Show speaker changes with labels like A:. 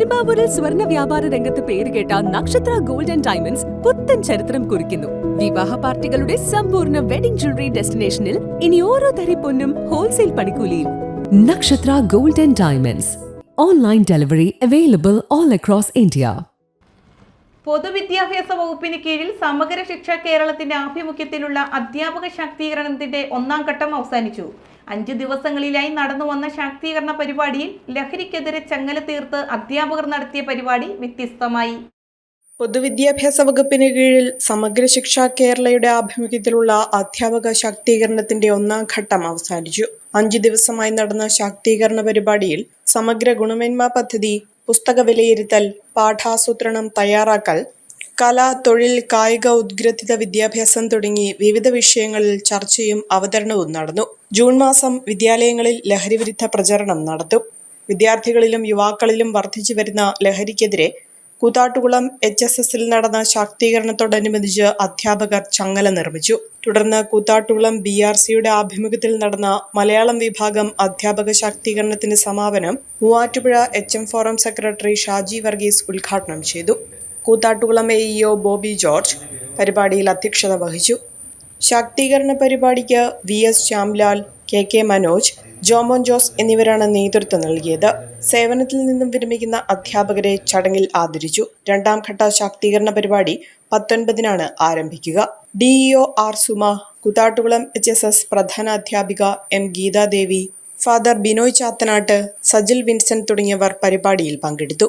A: പെരുമ്പാവൂരിൽ സ്വർണ വ്യാപാര രംഗത്ത് പേരുകേട്ട നക്ഷത്ര ഗോൾഡ് ആൻഡ് ഡയമണ്ട്സ് പുത്തൻ ചരിത്രം കുറിക്കുന്നു. വിവാഹ പാർട്ടികളുടെ സമ്പൂർണ വെഡിംഗ് ജ്വല്ലറി ഡെസ്റ്റിനേഷനിൽ ഇനി ഓരോ തരി പൊന്നും ഹോൾസെയിൽ പണിക്കൂലിയിൽ. Nakshatra gold and diamonds. Online delivery available all across India.
B: പൊതുവിദ്യാഭ്യാസ വകുപ്പിന് കീഴിൽ സമഗ്ര ശിക്ഷ കേരളത്തിന്റെ ആഭിമുഖ്യത്തിലുള്ള അധ്യാപക ശാക്തീകരണത്തിന്റെ ഒന്നാം ഘട്ടം അവസാനിച്ചു. അഞ്ചു ദിവസങ്ങളിലായി നടന്നു വന്ന ശാക്തീകരണ പരിപാടിയിൽ ലഹരിക്കെതിരെ ചങ്ങല തീർത്ത് അധ്യാപകർ നടത്തിയ പരിപാടി വ്യത്യസ്തമായി.
C: പൊതുവിദ്യാഭ്യാസ വകുപ്പിന് കീഴിൽ സമഗ്ര ശിക്ഷ കേരളയുടെ ആഭിമുഖ്യത്തിലുള്ള അധ്യാപക ശാക്തീകരണത്തിന്റെ ഒന്നാം ഘട്ടം അവസാനിച്ചു. അഞ്ചു ദിവസമായി നടന്ന ശാക്തീകരണ പരിപാടിയിൽ സമഗ്ര ഗുണമേന്മ പദ്ധതി പുസ്തക വിലയിരുത്തൽ പാഠാസൂത്രണം തയ്യാറാക്കൽ കല തൊഴിൽ കായിക ഉദ്ഗ്രഥിത വിദ്യാഭ്യാസം തുടങ്ങി വിവിധ വിഷയങ്ങളിൽ ചർച്ചയും അവതരണവും നടന്നു. ജൂൺ മാസം വിദ്യാലയങ്ങളിൽ ലഹരിവിരുദ്ധ പ്രചരണം നടത്തും. വിദ്യാർത്ഥികളിലും യുവാക്കളിലും വർദ്ധിച്ചു വരുന്ന ലഹരിക്കെതിരെ കൂത്താട്ടുകുളം എച്ച് എസ് എസിൽ നടന്ന ശാക്തീകരണത്തോടനുബന്ധിച്ച് അധ്യാപകർ ചങ്ങല നിർമ്മിച്ചു. തുടർന്ന് കൂത്താട്ടുകുളം ബി ആർ സിയുടെ ആഭിമുഖ്യത്തിൽ നടന്ന മലയാളം വിഭാഗം അധ്യാപക ശാക്തീകരണത്തിന്റെ സമാപനം Muvattupuzha H M forum secretary Shaji Varghese ഉദ്ഘാടനം ചെയ്തു. Koothattukulam A EO Boby George പരിപാടിയിൽ അധ്യക്ഷത വഹിച്ചു. ശാക്തീകരണ പരിപാടിക്ക് V S Shyamlal K K Manoj Jomon Jose എന്നിവരാണ് നേതൃത്വം നൽകിയത്. സേവനത്തിൽ നിന്നും വിരമിക്കുന്ന അധ്യാപകരെ ചടങ്ങിൽ ആദരിച്ചു. രണ്ടാം ഘട്ട ശാക്തീകരണ പരിപാടി പത്തൊൻപതിനാണ് ആരംഭിക്കുക. DEO R Suma Koothattukulam H S S പ്രധാന അധ്യാപിക M Geethadevi father Binoy Chathanattu Sajil Vincent തുടങ്ങിയവർ പരിപാടിയിൽ പങ്കെടുത്തു.